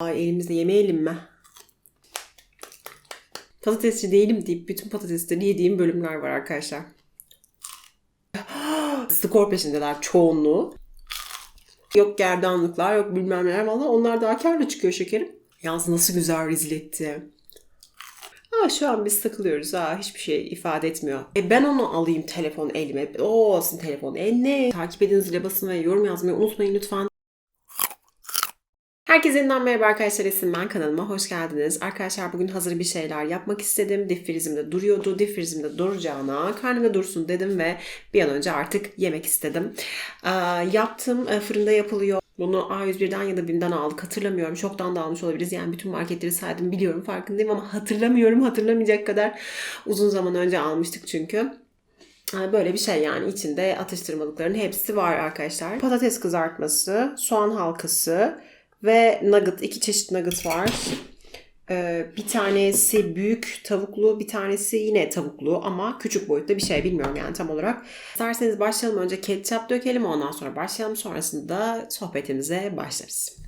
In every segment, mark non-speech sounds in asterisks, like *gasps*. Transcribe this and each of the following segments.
Ay elimizde yemeyelim mi? Patatesçi değilim deyip bütün patatesleri yediğim bölümler var arkadaşlar. *gasps* Skor peşindeler çoğunluğu. Yok gerdanlıklar, yok bilmem neler. Valla onlar daha karlı çıkıyor şekerim. Yalnız nasıl güzel rezil etti. Ha şu an biz takılıyoruz. Ha hiçbir şey ifade etmiyor. E ben onu alayım telefon elime. O olsun telefon. E ne? Takip edin basın ve yorum yazmayı unutmayın lütfen. Herkese yeniden merhaba arkadaşlar Esin ben kanalıma hoş geldiniz. Arkadaşlar bugün hazır bir şeyler yapmak istedim. Dip frizimde duruyordu. Dip frizimde duracağına karnımda dursun dedim ve bir an önce artık yemek istedim. Ee, yaptım e, fırında yapılıyor. Bunu A101'den ya da BİM'den aldık hatırlamıyorum. Çoktan da almış olabiliriz. Yani bütün marketleri saydım biliyorum farkındayım ama hatırlamıyorum. Hatırlamayacak kadar uzun zaman önce almıştık çünkü. Böyle bir şey yani içinde atıştırmalıkların hepsi var arkadaşlar. Patates kızartması, soğan halkası ve nugget. iki çeşit nugget var. Ee, bir tanesi büyük tavuklu, bir tanesi yine tavuklu ama küçük boyutta bir şey bilmiyorum yani tam olarak. İsterseniz başlayalım önce ketçap dökelim ondan sonra başlayalım. Sonrasında sohbetimize başlarız.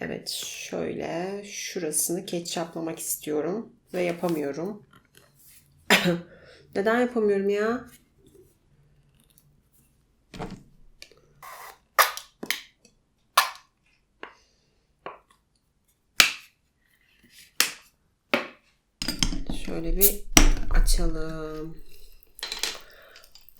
Evet şöyle şurasını ketçaplamak istiyorum ve yapamıyorum. *coughs* Neden yapamıyorum ya? Şöyle bir açalım.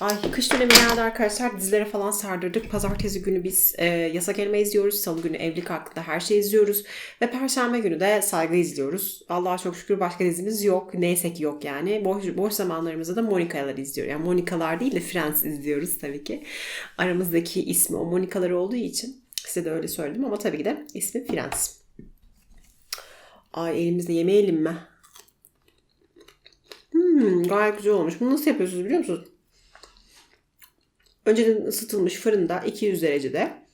Ay kış dönemi geldi arkadaşlar. Dizilere falan sardırdık. Pazartesi günü biz e, yasak elma izliyoruz. Salı günü evlilik hakkında her şey izliyoruz. Ve perşembe günü de saygı izliyoruz. Allah'a çok şükür başka dizimiz yok. Neyse ki yok yani. Boş, boş zamanlarımızda da Monika'lar izliyoruz. Yani Monikalar değil de Friends izliyoruz tabii ki. Aramızdaki ismi o Monikalar olduğu için size de öyle söyledim ama tabii ki de ismi Friends. Ay elimizde yemeyelim mi? Hmm, gayet güzel olmuş. Bunu nasıl yapıyorsunuz biliyor musunuz? Önceden ısıtılmış fırında 200 derecede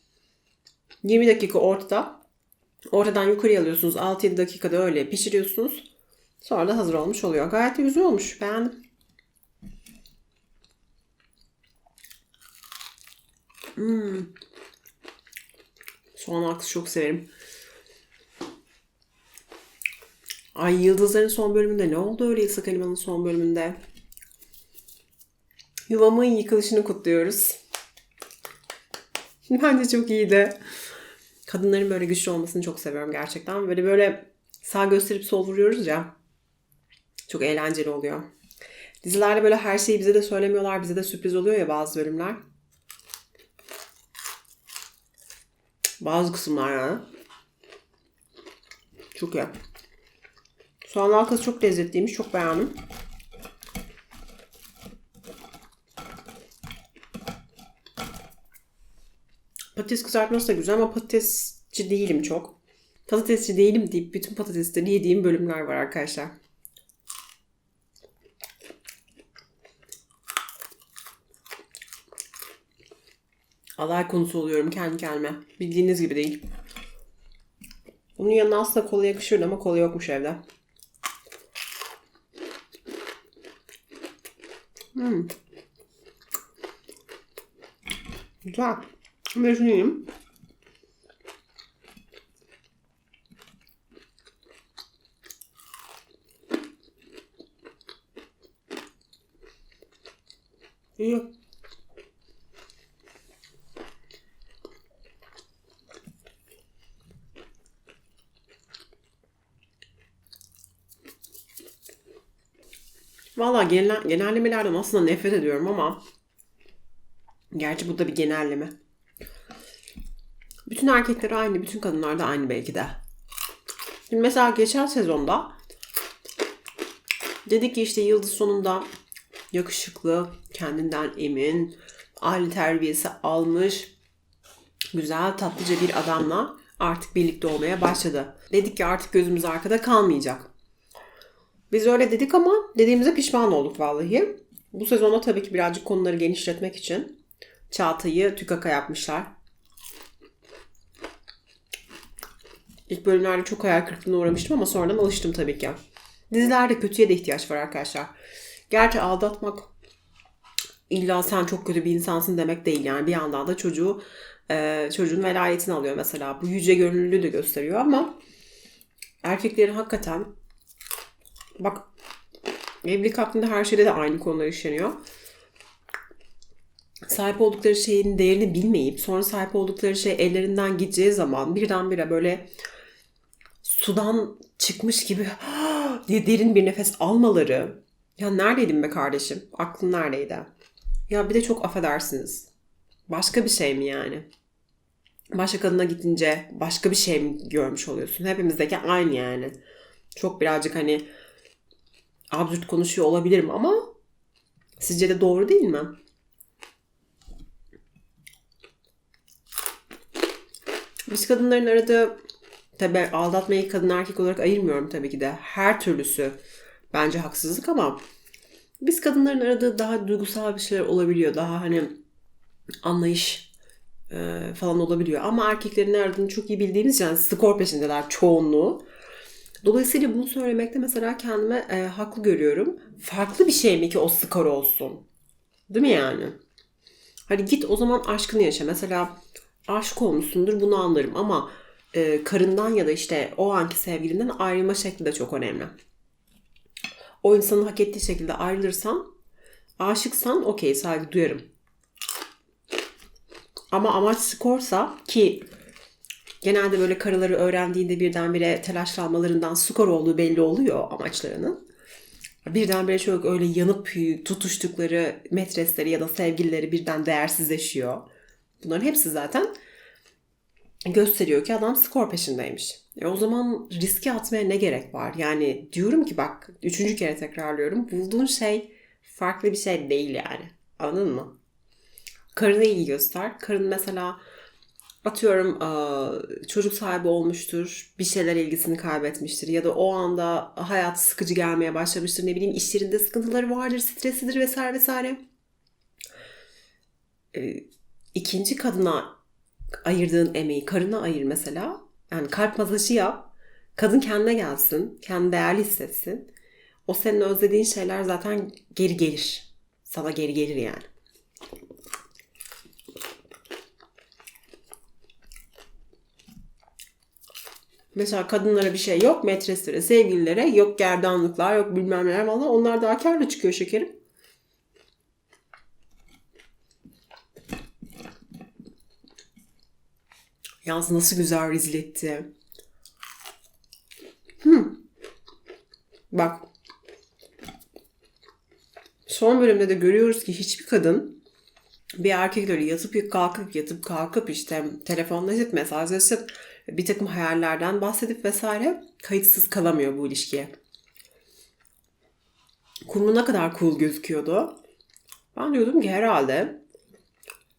20 dakika ortada ortadan yukarıya alıyorsunuz 6-7 dakikada öyle pişiriyorsunuz. Sonra da hazır olmuş oluyor. Gayet güzel olmuş. Beğendim. Hmm. Soğan halkası çok severim. Ay Yıldızların son bölümünde ne oldu öyle Yasak Elma'nın son bölümünde? Yuvamın yıkılışını kutluyoruz. *laughs* Bence çok iyiydi. Kadınların böyle güçlü olmasını çok seviyorum gerçekten. Böyle böyle sağ gösterip sol vuruyoruz ya. Çok eğlenceli oluyor. Dizilerde böyle her şeyi bize de söylemiyorlar. Bize de sürpriz oluyor ya bazı bölümler. Bazı kısımlar yani. Çok iyi. Soğan halkası çok lezzetliymiş. Çok beğendim. Patates kızartması da güzel ama patatesçi değilim çok. Patatesçi değilim deyip bütün patatesleri yediğim bölümler var arkadaşlar. Alay konusu oluyorum kendi kendime. Bildiğiniz gibi değil. Bunun yanına aslında kola yakışırdı ama kola yokmuş evde. Hmm. Güzel. Şimdi şunu yiyeyim. İyi. Valla genel, genellemelerden aslında nefret ediyorum ama gerçi bu da bir genelleme. Bütün erkekler aynı, bütün kadınlar da aynı belki de. Şimdi mesela geçen sezonda dedik ki işte Yıldız sonunda yakışıklı, kendinden emin, aile terbiyesi almış, güzel tatlıca bir adamla artık birlikte olmaya başladı. Dedik ki artık gözümüz arkada kalmayacak. Biz öyle dedik ama dediğimize pişman olduk vallahi. Bu sezonda tabii ki birazcık konuları genişletmek için Çağatay'ı tükaka yapmışlar. İlk bölümlerde çok hayal kırıklığına uğramıştım ama sonradan alıştım tabii ki. Dizilerde kötüye de ihtiyaç var arkadaşlar. Gerçi aldatmak illa sen çok kötü bir insansın demek değil yani. Bir yandan da çocuğu e, çocuğun velayetini alıyor mesela. Bu yüce gönüllülüğü de gösteriyor ama erkeklerin hakikaten bak evlilik hakkında her şeyde de aynı konular işleniyor. Sahip oldukları şeyin değerini bilmeyip sonra sahip oldukları şey ellerinden gideceği zaman birdenbire böyle sudan çıkmış gibi *gasps* diye derin bir nefes almaları. Ya neredeydin be kardeşim? Aklın neredeydi? Ya bir de çok affedersiniz. Başka bir şey mi yani? Başka kadına gidince başka bir şey mi görmüş oluyorsun? Hepimizdeki aynı yani. Çok birazcık hani absürt konuşuyor olabilirim ama sizce de doğru değil mi? Biz kadınların aradığı tabi aldatmayı kadın erkek olarak ayırmıyorum tabii ki de. Her türlüsü bence haksızlık ama biz kadınların aradığı daha duygusal bir şeyler olabiliyor. Daha hani anlayış e, falan olabiliyor. Ama erkeklerin aradığını çok iyi bildiğimiz için yani skor peşindeler çoğunluğu. Dolayısıyla bunu söylemekte mesela kendime e, haklı görüyorum. Farklı bir şey mi ki o skor olsun? Değil mi yani? Hadi git o zaman aşkını yaşa. Mesela aşık olmuşsundur bunu anlarım ama e, karından ya da işte o anki sevgilinden ayrılma şekli de çok önemli. O insanın hak ettiği şekilde ayrılırsan aşıksan okey saygı duyarım. Ama amaç skorsa ki genelde böyle karıları öğrendiğinde birdenbire telaşlanmalarından skor olduğu belli oluyor amaçlarının. Birdenbire çok öyle yanıp tutuştukları metresleri ya da sevgilileri birden değersizleşiyor. Bunların hepsi zaten gösteriyor ki adam skor peşindeymiş. E o zaman riske atmaya ne gerek var? Yani diyorum ki bak üçüncü kere tekrarlıyorum. Bulduğun şey farklı bir şey değil yani. Anladın mı? Karına ilgi göster. Karın mesela atıyorum çocuk sahibi olmuştur, bir şeyler ilgisini kaybetmiştir ya da o anda hayat sıkıcı gelmeye başlamıştır. Ne bileyim işlerinde sıkıntıları vardır, stresidir vesaire vesaire. İkinci kadına ayırdığın emeği karına ayır mesela. Yani kalp masajı yap. Kadın kendine gelsin. Kendini değerli hissetsin. O senin özlediğin şeyler zaten geri gelir. Sana geri gelir yani. Mesela kadınlara bir şey yok, metreslere, sevgililere yok gerdanlıklar, yok bilmem neler falan. Onlar daha karlı çıkıyor şekerim. Yalnız nasıl güzel rezil etti. Hmm. Bak. Son bölümde de görüyoruz ki hiçbir kadın bir erkekle yatıp kalkıp yatıp kalkıp işte telefonlaşıp mesajlaşıp bir takım hayallerden bahsedip vesaire kayıtsız kalamıyor bu ilişkiye. Kurumu ne kadar cool gözüküyordu. Ben diyordum ki herhalde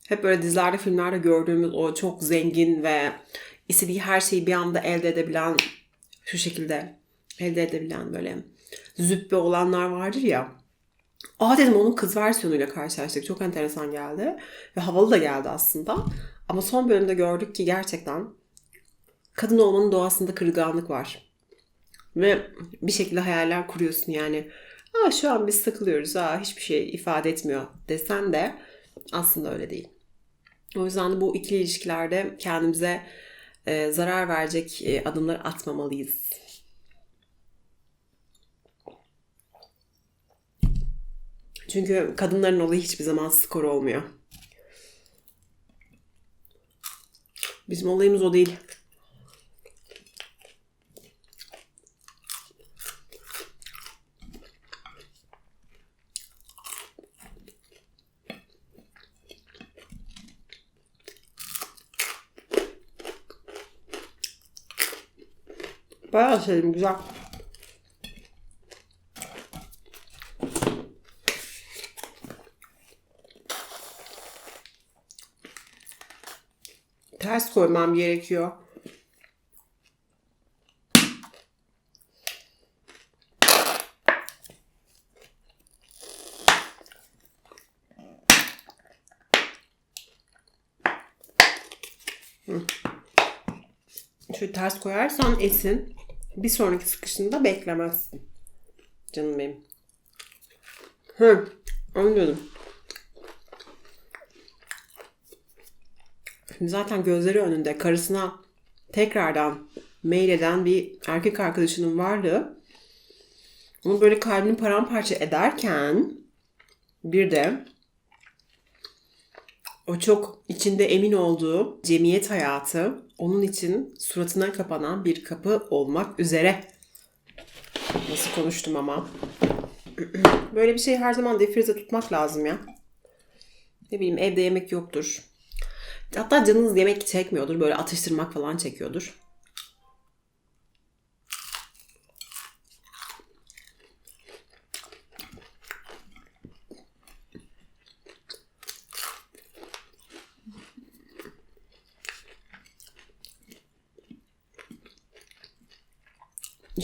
hep böyle dizilerde, filmlerde gördüğümüz o çok zengin ve istediği her şeyi bir anda elde edebilen şu şekilde elde edebilen böyle züppe olanlar vardır ya. Aa dedim onun kız versiyonuyla karşılaştık. Çok enteresan geldi. Ve havalı da geldi aslında. Ama son bölümde gördük ki gerçekten kadın olmanın doğasında kırılganlık var. Ve bir şekilde hayaller kuruyorsun yani. Aa şu an biz sıkılıyoruz. Aa hiçbir şey ifade etmiyor desen de aslında öyle değil. O yüzden de bu ikili ilişkilerde kendimize e, zarar verecek e, adımlar atmamalıyız. Çünkü kadınların olayı hiçbir zaman skor olmuyor. Bizim olayımız o değil. Bayağı sevdim güzel. Ters koymam gerekiyor. Şöyle ters koyarsan esin. Bir sonraki sıkışında beklemezsin. Canım benim. Hı, anladım. Şimdi zaten gözleri önünde karısına tekrardan mail eden bir erkek arkadaşının vardı. Onu böyle kalbini paramparça ederken bir de o çok içinde emin olduğu cemiyet hayatı onun için suratına kapanan bir kapı olmak üzere. Nasıl konuştum ama. *clears throat* Böyle bir şey her zaman defrize tutmak lazım ya. Ne bileyim evde yemek yoktur. Hatta canınız yemek çekmiyordur. Böyle atıştırmak falan çekiyordur.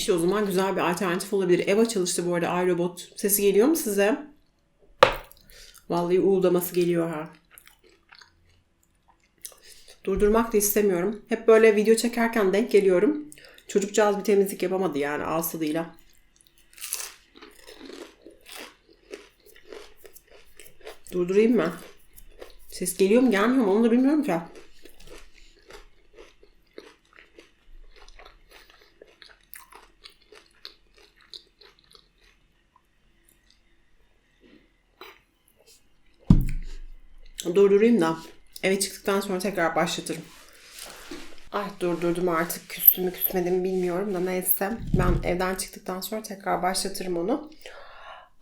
İşte o zaman güzel bir alternatif olabilir. Eva çalıştı bu arada iRobot. Sesi geliyor mu size? Vallahi uğuldaması geliyor ha. Durdurmak da istemiyorum. Hep böyle video çekerken denk geliyorum. Çocukcağız bir temizlik yapamadı yani ağzıyla. Durdurayım mı? Ses geliyor mu gelmiyor mu onu da bilmiyorum ki. Durdurayım da eve çıktıktan sonra tekrar başlatırım. Ay durdurdum artık küstü mü küsmedi bilmiyorum da neyse. Ben evden çıktıktan sonra tekrar başlatırım onu.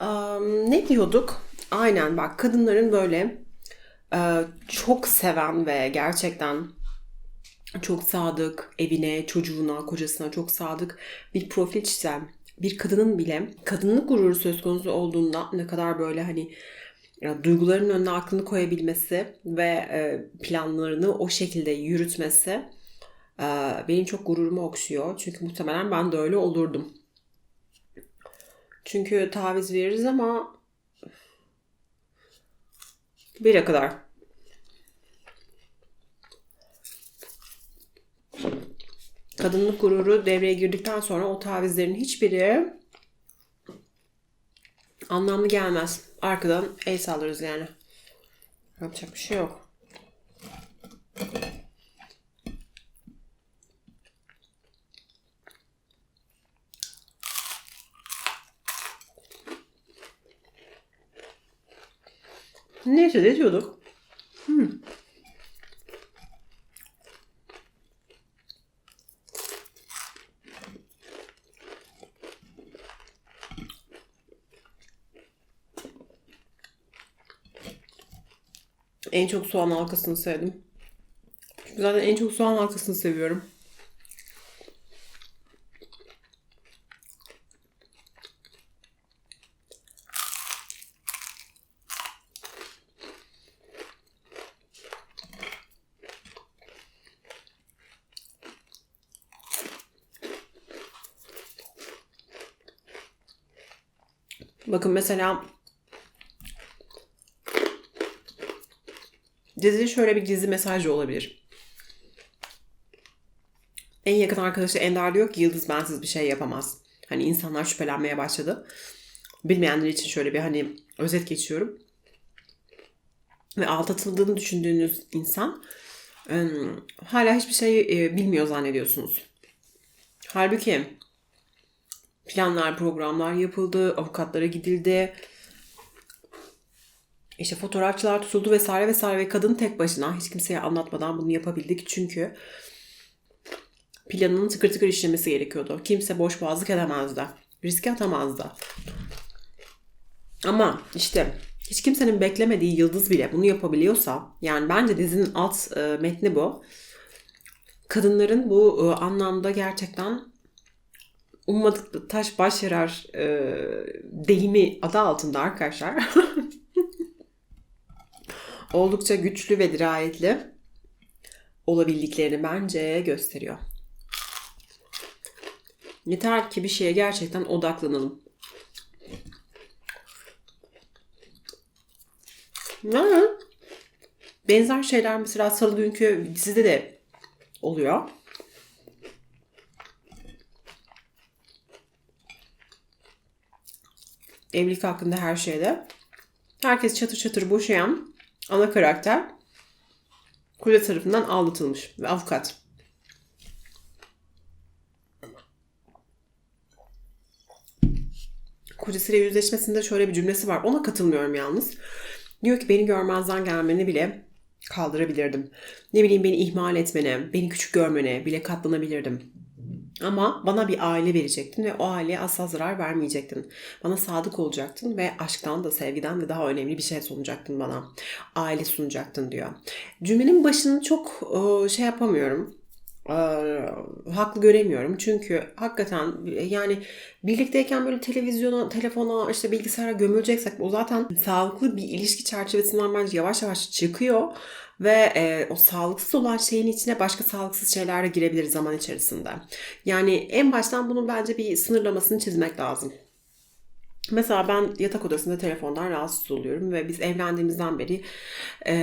Um, ne diyorduk? Aynen bak kadınların böyle e, çok seven ve gerçekten çok sadık evine, çocuğuna, kocasına çok sadık bir profil çizen bir kadının bile kadınlık gururu söz konusu olduğunda ne kadar böyle hani yani duyguların önüne aklını koyabilmesi ve e, planlarını o şekilde yürütmesi e, benim çok gururumu okşuyor. Çünkü muhtemelen ben de öyle olurdum. Çünkü taviz veririz ama bire kadar. Kadınlık gururu devreye girdikten sonra o tavizlerin hiçbiri anlamlı gelmez. Arkadan el sallarız yani. Yapacak bir şey yok. Neyse ne diyorduk? Hmm. En çok soğan halkasını sevdim. Çünkü zaten en çok soğan halkasını seviyorum. Bakın mesela Dizide şöyle bir gizli mesaj da olabilir. En yakın arkadaşı Ender diyor ki Yıldız bensiz bir şey yapamaz. Hani insanlar şüphelenmeye başladı. Bilmeyenler için şöyle bir hani özet geçiyorum. Ve aldatıldığını düşündüğünüz insan hala hiçbir şey bilmiyor zannediyorsunuz. Halbuki planlar, programlar yapıldı, avukatlara gidildi, işte fotoğrafçılar tutuldu vesaire vesaire ve kadın tek başına hiç kimseye anlatmadan bunu yapabildik çünkü planının tıkır tıkır işlemesi gerekiyordu. Kimse boş boğazlık edemezdi. Riske atamazdı. Ama işte hiç kimsenin beklemediği yıldız bile bunu yapabiliyorsa yani bence dizinin alt e, metni bu. Kadınların bu e, anlamda gerçekten ummadık taş baş yarar e, deyimi adı altında arkadaşlar. *laughs* oldukça güçlü ve dirayetli olabildiklerini bence gösteriyor. Yeter ki bir şeye gerçekten odaklanalım. Ne? Benzer şeyler mesela salı günkü dizide de oluyor. Evlilik hakkında her şeyde. Herkes çatır çatır boşayan ana karakter Koca tarafından aldatılmış ve avukat. Kocasıyla yüzleşmesinde şöyle bir cümlesi var. Ona katılmıyorum yalnız. Diyor ki beni görmezden gelmeni bile kaldırabilirdim. Ne bileyim beni ihmal etmene, beni küçük görmene bile katlanabilirdim. Ama bana bir aile verecektin ve o aileye asla zarar vermeyecektin. Bana sadık olacaktın ve aşktan da sevgiden de daha önemli bir şey sunacaktın bana. Aile sunacaktın diyor. Cümlenin başını çok e, şey yapamıyorum. E, haklı göremiyorum. Çünkü hakikaten yani birlikteyken böyle televizyona, telefona, işte bilgisayara gömüleceksek o zaten sağlıklı bir ilişki çerçevesinden bence yavaş yavaş çıkıyor ve e, o sağlıksız olan şeyin içine başka sağlıksız şeyler de girebilir zaman içerisinde. Yani en baştan bunun bence bir sınırlamasını çizmek lazım. Mesela ben yatak odasında telefondan rahatsız oluyorum ve biz evlendiğimizden beri e,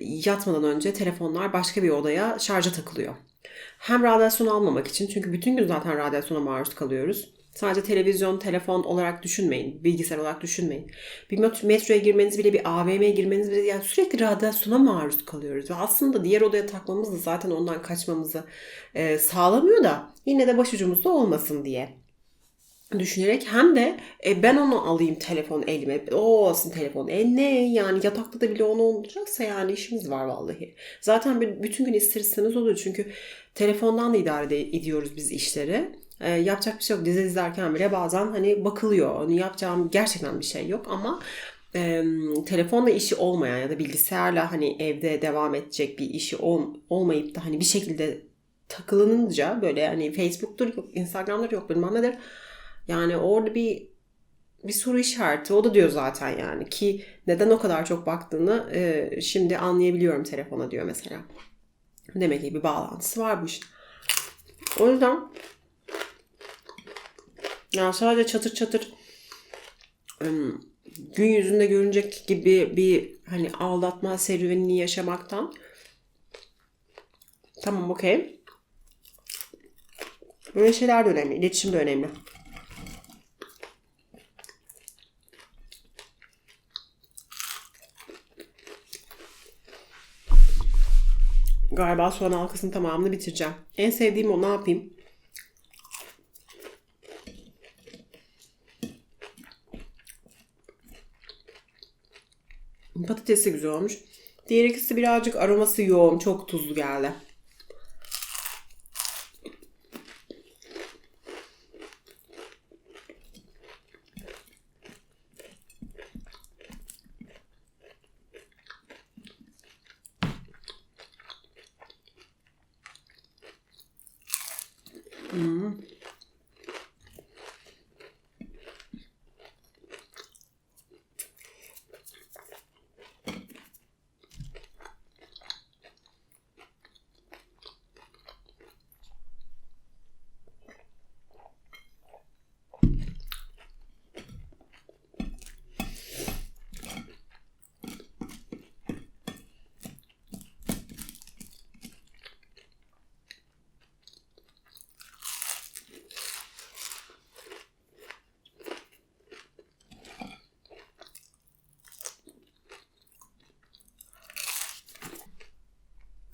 yatmadan önce telefonlar başka bir odaya şarja takılıyor. Hem radyasyon almamak için çünkü bütün gün zaten radyasyona maruz kalıyoruz. Sadece televizyon, telefon olarak düşünmeyin. Bilgisayar olarak düşünmeyin. Bir metroya girmeniz bile, bir AVM'ye girmeniz bile yani sürekli radyasyona maruz kalıyoruz. Ve aslında diğer odaya takmamız da zaten ondan kaçmamızı e, sağlamıyor da yine de başucumuzda olmasın diye düşünerek hem de e, ben onu alayım telefon elime. O olsun telefon. E ne yani yatakta da bile onu olacaksa yani işimiz var vallahi. Zaten bütün gün isterseniz olur çünkü telefondan da idare ediyoruz biz işleri. E, yapacak bir şey yok. Dizi izlerken bile bazen hani bakılıyor. Onu yapacağım gerçekten bir şey yok ama e, telefonla işi olmayan ya da bilgisayarla hani evde devam edecek bir işi ol, olmayıp da hani bir şekilde takılınınca böyle hani Facebook'tur yok, Instagram'dır yok bilmem nedir yani orada bir bir soru işareti. O da diyor zaten yani ki neden o kadar çok baktığını e, şimdi anlayabiliyorum telefona diyor mesela. Demek ki bir bağlantısı var bu işin. O yüzden yani sadece çatır çatır gün yüzünde görünecek gibi bir hani aldatma serüvenini yaşamaktan tamam okey. Böyle şeyler de önemli. İletişim de önemli. Galiba soğan halkasının tamamını bitireceğim. En sevdiğim o ne yapayım? Patatesi güzel olmuş. Diğer ikisi birazcık aroması yoğun. Çok tuzlu geldi.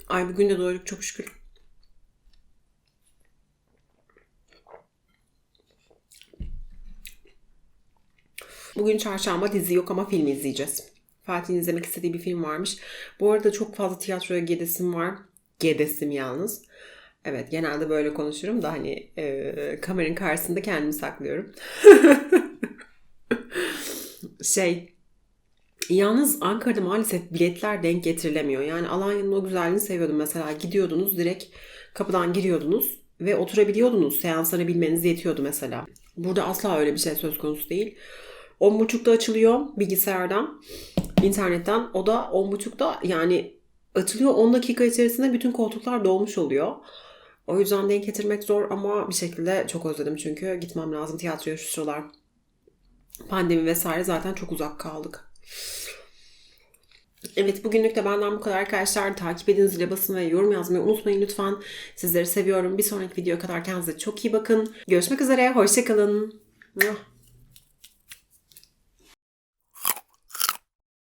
Ay bugün de doyduk çok şükür. Bugün çarşamba dizi yok ama film izleyeceğiz. Fatih'in izlemek istediği bir film varmış. Bu arada çok fazla tiyatroya gedesim var. Gedesim yalnız. Evet genelde böyle konuşurum da hani e, kameranın karşısında kendimi saklıyorum. *laughs* şey Yalnız Ankara'da maalesef biletler denk getirilemiyor. Yani Alanya'nın o güzelliğini seviyordum. Mesela gidiyordunuz direkt kapıdan giriyordunuz ve oturabiliyordunuz. Seansları bilmeniz yetiyordu mesela. Burada asla öyle bir şey söz konusu değil. 10.30'da açılıyor bilgisayardan, internetten. O da 10.30'da yani açılıyor 10 dakika içerisinde bütün koltuklar dolmuş oluyor. O yüzden denk getirmek zor ama bir şekilde çok özledim çünkü gitmem lazım tiyatroya şu sıralar. Pandemi vesaire zaten çok uzak kaldık. Evet bugünlük de benden bu kadar arkadaşlar. Takip edin zile basın ve yorum yazmayı unutmayın lütfen. Sizleri seviyorum. Bir sonraki videoya kadar kendinize çok iyi bakın. Görüşmek üzere. Hoşçakalın.